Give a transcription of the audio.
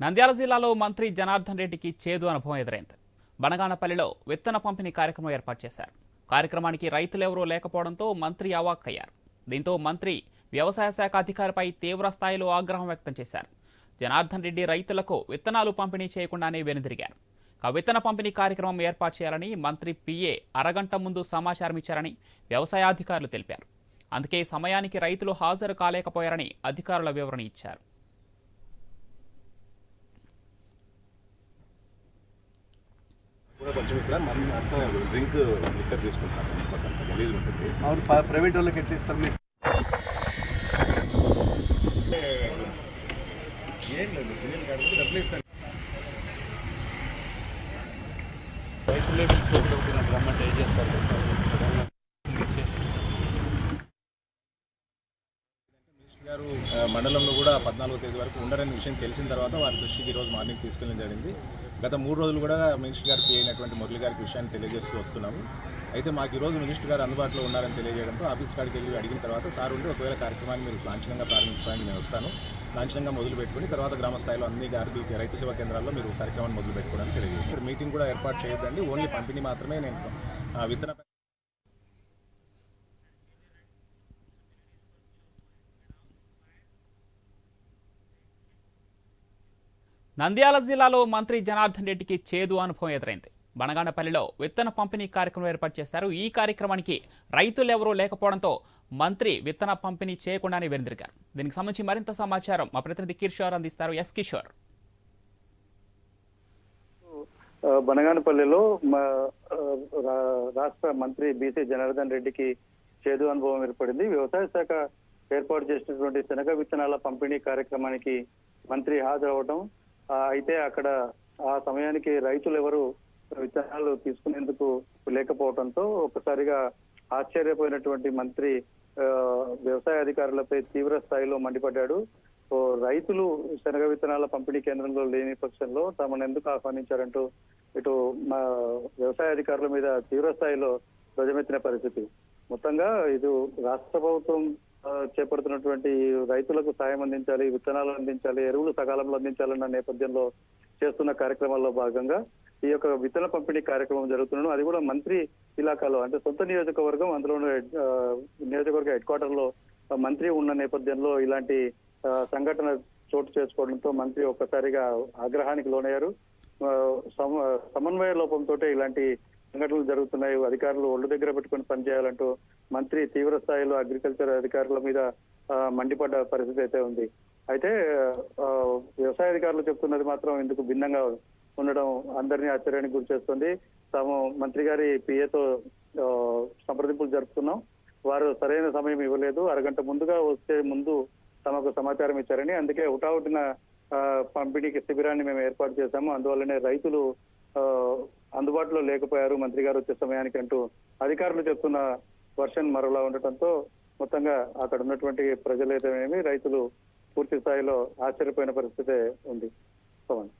నంద్యాల జిల్లాలో మంత్రి జనార్దన్ రెడ్డికి చేదు అనుభవం ఎదురైంది. బనగానపల్లిలో విత్తన పంపిణీ కార్యక్రమం ఏర్పాటు చేశారు. కార్యక్రమానికి రైతులెవరూ లేకపోవడంతో మంత్రి అవాక్కయ్యారు దీంతో మంత్రి వ్యవసాయ శాఖ అధికారిపై తీవ్ర స్థాయిలో ఆగ్రహం వ్యక్తం చేశారు. జనార్దన్ రెడ్డి రైతులకు విత్తనాలు పంపిణీ చేయకుండానే వెనుదిరిగారు. విత్తన పంపిణీ కార్యక్రమం ఏర్పాటు చేయాలని మంత్రి పిఏ అరగంట ముందు సమాచారం ఇచ్చారని వ్యవసాయాధికారులు తెలిపారు. అందుకే సమయానికి రైతులు హాజరు కాలేకపోయారని అధికారుల వివరణ ఇచ్చారు. కూడా కొంచెం ఇక్కడ మనం అంతా డ్రింక్ లిక్కర్ తీసుకుంటాం కొంత గలీజ్ ఉంటుంది. అవును ప- ప్రైవేట్ వాళ్ళకి ఎట్లా ఇస్తారు ఏం లేదు డబ్బులు ఇస్తాను రైతులే పిలుచుకోకపోతున్నారు రమ్మంటే ఏం చేస్తారు గారు మండలంలో కూడా పద్నాలుగో తేదీ వరకు ఉండరని విషయం తెలిసిన తర్వాత వారి దృష్టికి ఈరోజు మార్నింగ్ తీసుకెళ్ళడం జరిగింది. గత మూడు రోజులు కూడా మినిస్టర్ గారికి అయినటువంటి మురళి గారికి విషయాన్ని తెలియజేస్తూ వస్తున్నాము. అయితే మాకు ఈరోజు మినిస్టర్ గారు అందుబాటులో ఉన్నారని తెలియజేయడంతో ఆఫీస్ కాడికి వెళ్ళి అడిగిన తర్వాత సార్ ఉండి ఒకవేళ కార్యక్రమాన్ని మీరు లాంఛనంగా ప్రారంభించడానికి నేను వస్తాను. లాంఛనంగా మొదలు పెట్టుకుని తర్వాత గ్రామ స్థాయిలో అన్ని గారి రైతు సేవా కేంద్రాల్లో మీరు కార్యక్రమాన్ని మొదలు పెట్టుకోవడానికి తెలియజేస్తారు మీటింగ్ కూడా ఏర్పాటు చేయొద్దండి. ఓన్లీ పంపిణీ మాత్రమే నేను విత్తన నంద్యాల జిల్లాలో మంత్రి జనార్దన్ రెడ్డికి చేదు అనుభవం ఎదురైంది. బనగానపల్లిలో విత్తన పంపిణీ కార్యక్రమం ఏర్పాటు చేశారు. ఈ కార్యక్రమానికి రైతులు ఎవరూ లేకపోవడంతో మంత్రి విత్తన పంపిణీ చేయకుండానే వెనుదిరిగారు. దీనికి సంబంధించి మరింత సమాచారం మా ప్రతినిధి కిషోర్ అందిస్తారు. ఎస్ కిషోర్. బనగానపల్లిలో మా, రాష్ట్ర మంత్రి బీసీ జనార్దన్ రెడ్డికి చేదు అనుభవం ఏర్పడింది. వ్యవసాయ శాఖ ఏర్పాటు చేసినటువంటి శనగ విత్తనాల పంపిణీ కార్యక్రమానికి మంత్రి హాజరవడం అయితే అక్కడ ఆ సమయానికి రైతులు ఎవరు విత్తనాలు తీసుకునేందుకు లేకపోవడంతో ఒకసారిగా ఆశ్చర్యపోయినటువంటి మంత్రి ఆ, వ్యవసాయ అధికారులపై తీవ్ర స్థాయిలో మండిపడ్డాడు. రైతులు శనగ విత్తనాల పంపిణీ కేంద్రంలో లేని పక్షంలో తమను ఎందుకు ఆహ్వానించారంటూ ఇటు మా వ్యవసాయ అధికారుల మీద తీవ్ర స్థాయిలో ధ్వజమెత్తిన పరిస్థితి. మొత్తంగా ఇది రాష్ట్ర ప్రభుత్వం చేపడుతున్నటువంటి రైతులకు సాయం అందించాలి విత్తనాలు అందించాలి ఎరువులు సకాలంలో అందించాలన్న నేపథ్యంలో చేస్తున్న కార్యక్రమాల్లో భాగంగా ఈ యొక్క విత్తన పంపిణీ కార్యక్రమం జరుగుతున్నాను అది కూడా మంత్రి ఇలాకాలో అంటే సొంత నియోజకవర్గం అందులో నియోజకవర్గ హెడ్ క్వార్టర్లో మంత్రి ఉన్న నేపథ్యంలో ఇలాంటి ఆ, సంఘటన చోటు చేసుకోవడంతో మంత్రి ఒక్కసారిగా ఆగ్రహానికి లోనయ్యారు. సమ- సమన్వయ లోపంతో ఇలాంటి సంఘటనలు జరుగుతున్నాయి. అధికారులు ఒళ్ళు దగ్గర పెట్టుకొని పనిచేయాలంటూ మంత్రి తీవ్ర స్థాయిలో అగ్రికల్చర్ అధికారుల మీద మండిపడ్డ పరిస్థితి అయితే ఉంది. అయితే ఆ, వ్యవసాయ అధికారులు చెప్తున్నది మాత్రం ఇందుకు భిన్నంగా ఉండడం అందరినీ ఆశ్చర్యానికి గురి చేస్తుంది. తాము మంత్రి గారి పిఏతో సంప్రదింపులు జరుపుతున్నాం. వారు సరైన సమయం ఇవ్వలేదు. అరగంట ముందుగా వచ్చే ముందు తమకు సమాచారం ఇచ్చారని అందుకే హుటాహుటిన ఆ, పంపిణీకి శిబిరాన్ని మేము ఏర్పాటు చేశాము. అందువల్లనే రైతులు ఆ, అందుబాటులో లేకపోయారు. మంత్రి గారు వచ్చే సమయానికి అంటూ అధికారులు చెప్తున్న వర్షన్ మరోలా ఉండటంతో మొత్తంగా అక్కడ ఉన్నటువంటి ప్రజలైతేనేమి రైతులు పూర్తి స్థాయిలో ఆశ్చర్యపోయిన పరిస్థితే ఉంది. పవన్.